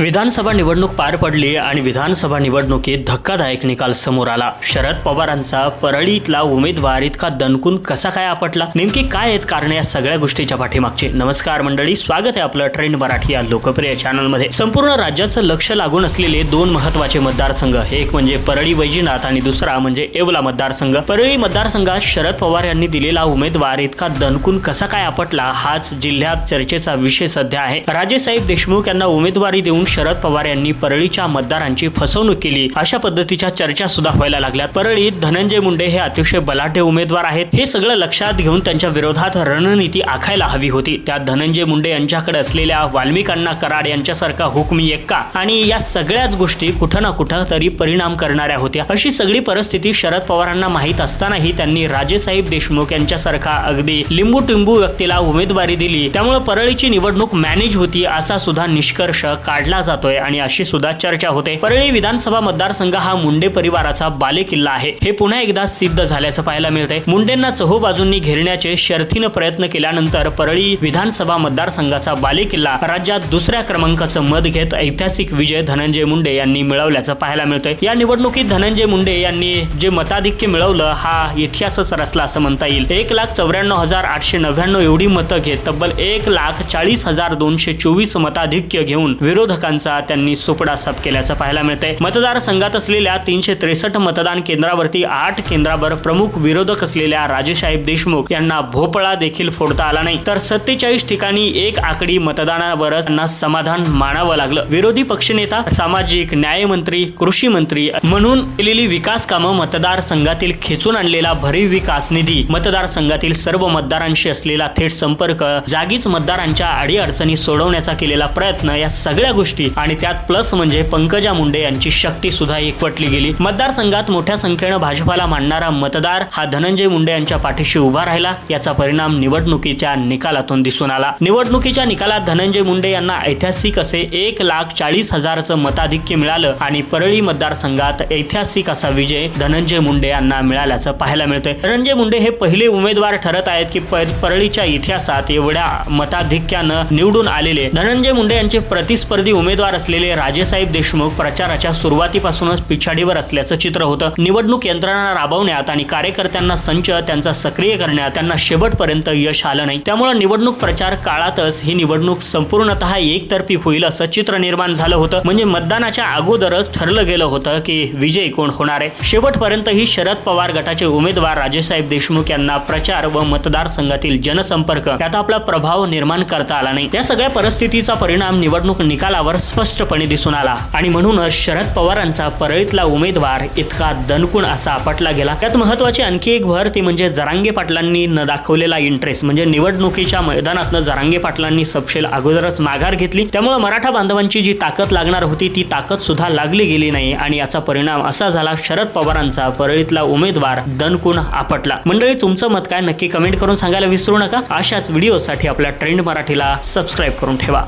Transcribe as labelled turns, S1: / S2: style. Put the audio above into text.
S1: विधानसभा निवडणूक पार पडली आणि विधानसभा निवडणुकीत धक्कादायक निकाल समोर आला. शरद पवारांचा परळीतला उमेदवार इतका दणकून कसा काय आपटला? नेमकी काय आहेत कारण या सगळ्या गोष्टीच्या पाठीमागची? नमस्कार मंडळी स्वागत आहे आपलं ट्रेंड मराठी या लोकप्रिय चॅनलमध्ये. संपूर्ण राज्याचं लक्ष लागून असलेले दोन महत्त्वाचे मतदारसंघ एक म्हणजे परळी वैजीनाथ आणि दुसरा म्हणजे येवला मतदारसंघ. परळी मतदारसंघात शरद पवार यांनी दिलेला उमेदवार इतका दणकून कसा काय आपटला हाच जिल्ह्यात चर्चेचा विषय सध्या आहे. राजेसाहेब देशमुख यांना उमेदवारी देऊन शरद पवार यांनी परळीच्या मतदारांची फसवणूक केली. अशा पद्धतीच्या चर्चा सुद्धा व्हायला लागल्या. परळीत धनंजय मुंडे हे अतिशय बलाढ्य उमेदवार आहेत. हे सगळं लक्षात घेऊन त्यांच्या विरोधात रणनीती आखायला हवी होती. त्यात धनंजय मुंडे यांच्याकडे असलेल्या वाल्मिकांना कराड यांच्यासारखा हुकमी एक्का आणि या सगळ्याच गोष्टी कुठं ना कुठं तरी परिणाम करणाऱ्या होत्या. अशी सगळी परिस्थिती शरद पवारांना माहीत असतानाही त्यांनी राजेसाहेब देशमुख यांच्यासारखा अगदी लिंबू टिंबू व्यक्तीला उमेदवारी दिली. त्यामुळे परळीची निवडणूक मॅनेज होती असा सुद्धा निष्कर्ष काढला जातोय आणि अशी सुद्धा चर्चा होते. परळी विधानसभा मतदारसंघ हा मुंडे परिवाराचा बालेकिल्ला आहे. हे पुन्हा एकदा सिद्ध झाल्याचं पाहायला मिळतंय. मुंडेंना चहूबाजूंनी घेरण्याचे शर्थीनं प्रयत्न केल्यानंतर परळी विधानसभा मतदारसंघाचा बालेकिल्ला राज्यात दुसऱ्या क्रमांकाचं मत घेत ऐतिहासिक विजय धनंजय मुंडे यांनी मिळवल्याचं पाहायला मिळतंय. या निवडणुकीत धनंजय मुंडे यांनी जे मताधिक्य मिळवलं हा इतिहासच रचला असं म्हणता येईल. एक लाख चौऱ्याण्णव हजार आठशे नव्याण्णव एवढी मतं घेत तब्बल एक लाख चाळीस हजार दोनशे चोवीस मताधिक्य घेऊन विरोधकांचा त्यांनी सुपडा साफ केल्याचं पाहायला मिळतंय. मतदारसंघात असलेल्या तीनशे त्रेसष्ट मतदान केंद्रावरती आठ केंद्रावर प्रमुख विरोधक असलेल्या राजेसाहेब देशमुख यांना भोपळा देखील फोडता आला नाही. तर सत्तेचाळीस ठिकाणी एक आकडी मतदानावरच त्यांना समाधान मानावं लागलं. विरोधी पक्षनेता सामाजिक न्यायमंत्री कृषी मंत्री म्हणून केलेली विकास कामं मतदारसंघातील खेचून आणलेला भरीव विकास निधी मतदारसंघातील सर्व मतदारांशी असलेला थेट संपर्क जागीच मतदारांच्या अडीअडचणी सोडवण्याचा केलेला प्रयत्न या सगळ्या गोष्टी आणि त्यात प्लस म्हणजे पंकजा मुंडे यांची शक्ती सुद्धा एकवटली गेली. मतदारसंघात मोठ्या संख्येनं भाजपाला मानणारा मतदार हा धनंजय मुंडे यांच्या पाठीशी उभा राहिला. याचा परिणाम निवडणुकीच्या निकालातून दिसून आला. निवडणुकीच्या निकालात धनंजय मुंडे यांना ऐतिहासिक असे एक लाख चाळीस हजारचं मताधिक्य मिळालं आणि परळी मतदारसंघात ऐतिहासिक असा विजय धनंजय मुंडे यांना मिळाल्याचं पाहायला मिळतंय. धनंजय मुंडे हे पहिले उमेदवार ठरत आहेत की प- परळीच्या इतिहासात एवढ्या मताधिक्यानं निवडून आलेले. धनंजय मुंडे यांचे प्रतिस्पर्धी उमेदवार असलेले राजेसाहेब देशमुख प्रचाराच्या सुरुवातीपासूनच पिछाडीवर असल्याचं चित्र होतं. निवडणूक यंत्रणा राबवण्यात आणि कार्यकर्त्यांना संच त्यांचा सक्रिय करण्यात त्यांना शेवटपर्यंत यश आलं नाही. त्यामुळे निवडणूक प्रचार काळातच ही निवडणूक संपूर्णतः एकतर्फी होईल असं चित्र निर्माण झालं होतं. म्हणजे मतदानाच्या अगोदरच ठरलं गेलं होतं की विजय कोण होणार आहे. शेवटपर्यंत ही शरद पवार गटाचे उमेदवार राजेसाहेब देशमुख यांना प्रचार व मतदारसंघातील जनसंपर्क यात आपला प्रभाव निर्माण करता आला नाही. या सगळ्या परिस्थितीचा परिणाम निवडणूक निकालावर स्पष्टपणे दिसून आला. आणि म्हणूनच शरद पवारांचा परळीतला उमेदवार इतका दणकून असा आपटला गेला. त्यात महत्वाची आणखी एक भर ती म्हणजे जरांगे पाटलांनी न दाखवलेला इंटरेस्ट म्हणजे निवडणुकीच्या मैदानातनं जरांगे पाटलांनी सपशेल अगोदरच माघार घेतली. त्यामुळे मराठा बांधवांची जी ताकद लागणार होती ती ताकद सुद्धा लागली गेली नाही. आणि याचा परिणाम असा झाला शरद पवारांचा परळीतला उमेदवार दणकून आपटला. मंडळी तुमचं मत काय? नक्की कमेंट करून सांगायला विसरू नका. अशाच व्हिडिओसाठी आपल्या ट्रेंड मराठीला सबस्क्राईब करून ठेवा.